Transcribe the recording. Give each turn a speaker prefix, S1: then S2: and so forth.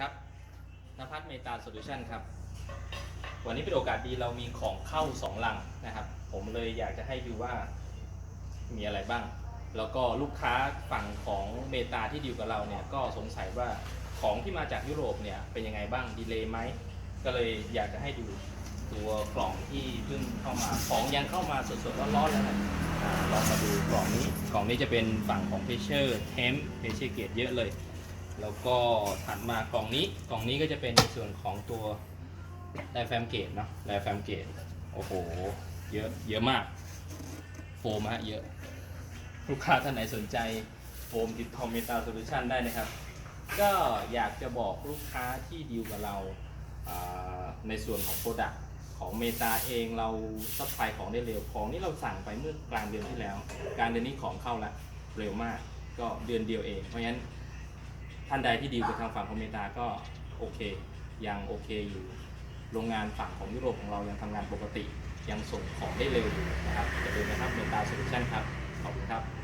S1: ครับนภัสเมตาโซลูชันครับ วันนี้เป็นโอกาสดีเรามีของเข้าสองลังนะครับ ผมเลยอยากจะให้ดูว่ามีอะไรบ้าง แล้วก็ลูกค้าฝั่งของเมตาที่ดีลกับเราเนี่ยก็สงสัยว่าของที่มาจากยุโรปเนี่ยเป็นยังไงบ้าง ดีเลย์ไหม ก็เลยอยากจะให้ดูตัวกล่องที่เพิ่งเข้ามา ของยังเข้ามาสดๆร้อนๆแล้วนะลองมาดูกล่องนี้ กล่องนี้จะเป็นฝั่งของเพเชอร์เทมเพเชอร์เกตเยอะเลย แล้วก็ถัดมากล่องนี้กล่องนี้ก็จะเป็นในส่วนของตัวไดแฟมเกตเนาะไดแฟมเกตโอ้โห เยอะเยอะมากโฟมฮะเยอะ ลูกค้าท่านไหนสนใจโฟมติดทอมเมตาโซลูชันได้นะครับ ก็อยากจะบอกลูกค้าที่ดีลกับเราอ่าในส่วนของโปรดักของเมตาเองเราซัพพลายของได้เร็วของนี่เราสั่งไปเมื่อกลางเดือนที่แล้ว กางเดือนนี้ของเข้าแล้วเร็วมากก็เดือนเดียวเอง เพราะฉะนั้น ท่านใดที่ดีลกับทางฝั่งของอเมริกาก็โอเค ยังโอเคอยู่โรงงานฝั่งของยุโรปของเรายังทำงานปกติ ยังส่งของได้เร็วอยู่นะครับอย่าลืมนะครับเมตาโซลูชันครับ ขอบคุณครับ